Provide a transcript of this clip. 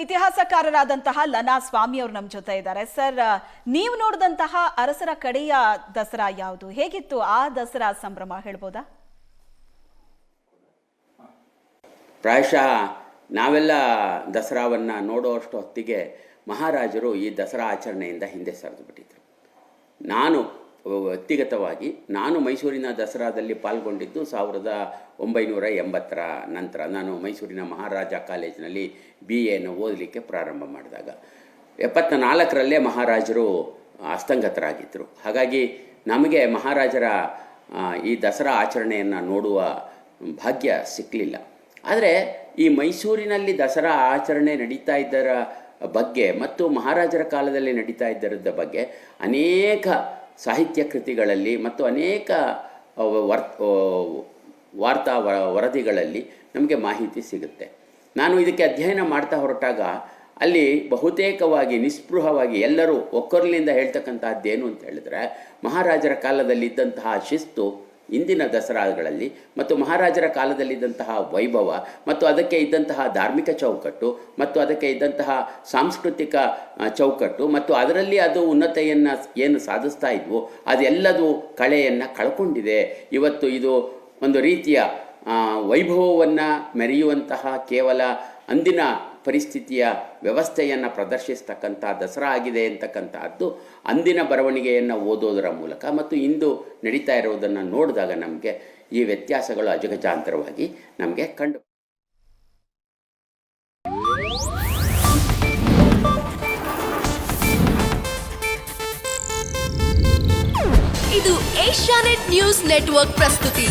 ಇತಿಹಾಸಕಾರರಾದಂತಹ ಲನಾ ಸ್ವಾಮಿ ಅವರು ನಮ್ಮ ಜೊತೆ ಇದ್ದಾರೆ. ಸರ್ ನೀವು ನೋಡಿದಂತಹ ಅರಸರ ಕಡೆಯ ದಸರಾ ಯಾವುದು? ಹೇಗಿತ್ತು ಆ ದಸರಾ ಸಂಭ್ರಮ ಹೇಳ್ಬೋದಾ? ಪ್ರಾಯಶಃ ನಾವೆಲ್ಲ ದಸರಾವನ್ನು ನೋಡುವಷ್ಟು ಹೊತ್ತಿಗೆ ಮಹಾರಾಜರು ಈ ದಸರಾ ಆಚರಣೆಯಿಂದ ಹಿಂದೆ ಸರಿದು ಬಿಟ್ಟಿದ್ರು. ನಾನು ವ್ಯಕ್ತಿಗತವಾಗಿ ನಾನು ಮೈಸೂರಿನ ದಸರಾದಲ್ಲಿ ಪಾಲ್ಗೊಂಡಿದ್ದು ಸಾವಿರದ ಒಂಬೈನೂರ ಎಂಬತ್ತರ ನಂತರ. ನಾನು ಮೈಸೂರಿನ ಮಹಾರಾಜ ಕಾಲೇಜಿನಲ್ಲಿ ಬಿ ಎಯನ್ನು ಓದಲಿಕ್ಕೆ ಪ್ರಾರಂಭ ಮಾಡಿದಾಗ. ಎಪ್ಪತ್ತ ನಾಲ್ಕರಲ್ಲೇ ಮಹಾರಾಜರು ಅಸ್ತಂಗತರಾಗಿದ್ದರು ಹಾಗಾಗಿ ನಮಗೆ ಮಹಾರಾಜರ ಈ ದಸರಾ ಆಚರಣೆಯನ್ನು ನೋಡುವ ಭಾಗ್ಯ ಸಿಕ್ಕಲಿಲ್ಲ ಆದರೆ ಈ ಮೈಸೂರಿನಲ್ಲಿ ದಸರಾ ಆಚರಣೆ ನಡೀತಾ ಇದ್ದರ ಬಗ್ಗೆ ಮತ್ತು ಮಹಾರಾಜರ ಕಾಲದಲ್ಲಿ ನಡೀತಾ ಇದ್ದರದ ಬಗ್ಗೆ ಅನೇಕ ಸಾಹಿತ್ಯ ಕೃತಿಗಳಲ್ಲಿ ಮತ್ತು ಅನೇಕ ವರ್ ವಾರ್ತಾ ವರದಿಗಳಲ್ಲಿ ನಮಗೆ ಮಾಹಿತಿ ಸಿಗುತ್ತೆ. ನಾನು ಇದಕ್ಕೆ ಅಧ್ಯಯನ ಮಾಡ್ತಾ ಹೊರಟಾಗ ಅಲ್ಲಿ ಬಹುತೇಕವಾಗಿ ನಿಸ್ಪೃಹವಾಗಿ ಎಲ್ಲರೂ ಒಕ್ಕರ್ಲಿಂದ ಹೇಳ್ತಕ್ಕಂತಹದ್ದೇನು ಅಂತ ಹೇಳಿದ್ರೆ ಮಹಾರಾಜರ ಕಾಲದಲ್ಲಿ ಇದ್ದಂತಹ ಶಿಸ್ತು ಇಂದಿನ ದಸರಾಗಳಲ್ಲಿ ಮತ್ತು ಮಹಾರಾಜರ ಕಾಲದಲ್ಲಿದ್ದಂತಹ ವೈಭವ ಮತ್ತು ಅದಕ್ಕೆ ಇದ್ದಂತಹ ಧಾರ್ಮಿಕ ಚೌಕಟ್ಟು ಮತ್ತು ಅದಕ್ಕೆ ಇದ್ದಂತಹ ಸಾಂಸ್ಕೃತಿಕ ಚೌಕಟ್ಟು ಮತ್ತು ಅದರಲ್ಲಿ ಅದು ಉನ್ನತೆಯನ್ನು ಏನು ಸಾಧಿಸ್ತಾ ಇದ್ವು ಅದೆಲ್ಲದು ಕಳೆಯನ್ನು ಕಳ್ಕೊಂಡಿದೆ. ಇವತ್ತು ಇದು ಒಂದು ರೀತಿಯ ವೈಭವವನ್ನು ಮೆರೆಯುವಂತಹ ಕೇವಲ ಅಂದಿನ ಪರಿಸ್ಥಿತಿಯ ವ್ಯವಸ್ಥೆಯನ್ನು ಪ್ರದರ್ಶಿಸ್ತಕ್ಕಂಥ ದಸರಾ ಆಗಿದೆ ಅಂತಕ್ಕಂಥದ್ದು ಅಂದಿನ ಬರವಣಿಗೆಯನ್ನು ಓದೋದರ ಮೂಲಕ ಮತ್ತು ಇಂದು ನಡೀತಾ ಇರೋದನ್ನು ನೋಡಿದಾಗ ನಮಗೆ ಈ ವ್ಯತ್ಯಾಸಗಳು ಅಜಗಜಾಂತರವಾಗಿ ನಮಗೆ ಕಂಡು ಇದು ಏಷ್ಯಾನೆಟ್ ನ್ಯೂಸ್ ನೆಟ್ವರ್ಕ್ ಪ್ರಸ್ತುತಿ.